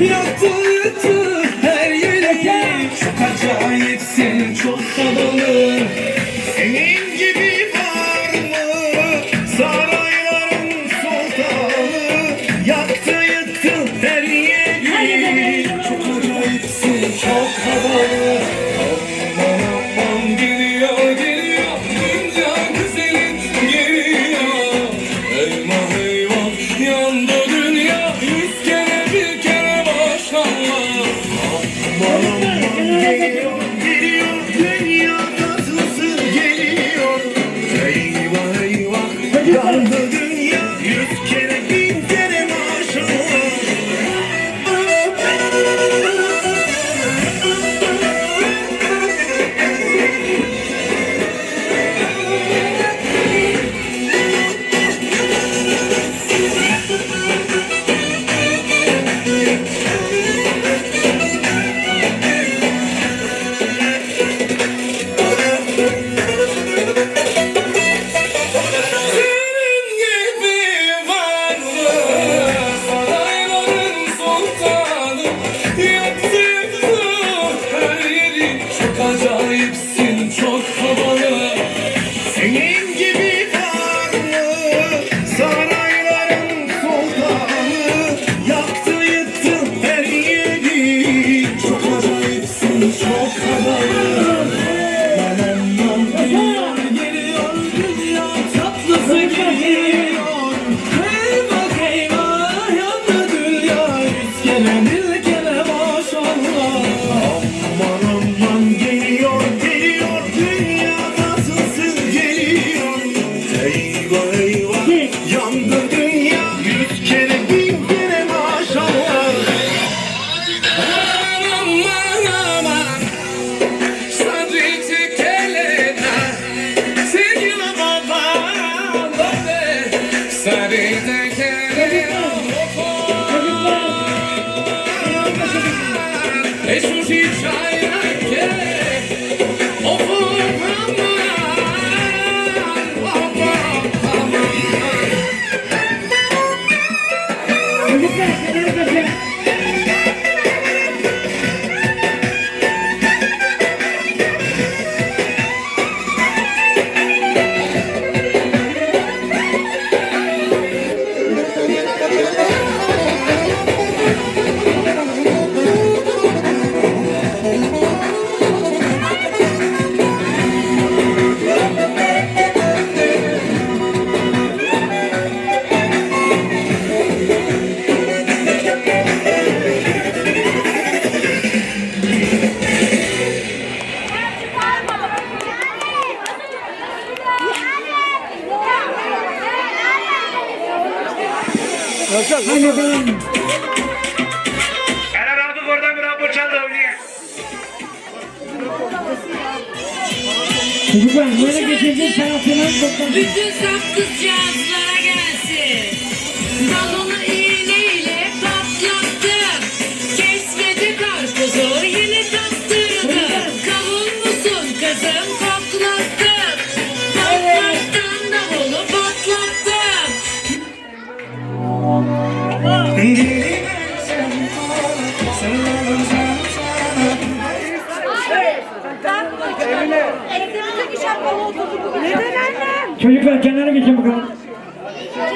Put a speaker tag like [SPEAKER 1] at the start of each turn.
[SPEAKER 1] 要做一只
[SPEAKER 2] give it.
[SPEAKER 1] 熟悉双眼
[SPEAKER 3] Hani ben.
[SPEAKER 1] Eren abi oradan bir rapor çaldı öyle.
[SPEAKER 3] Çocuklar
[SPEAKER 4] böyle geçirdiğin sanatçılar. Bütün saf kızcağız.
[SPEAKER 2] Emine. Evde bütün iş yapmalı oturdu bugün. Neden annem?
[SPEAKER 3] Çocuklar kenara geçin bakalım. Sen.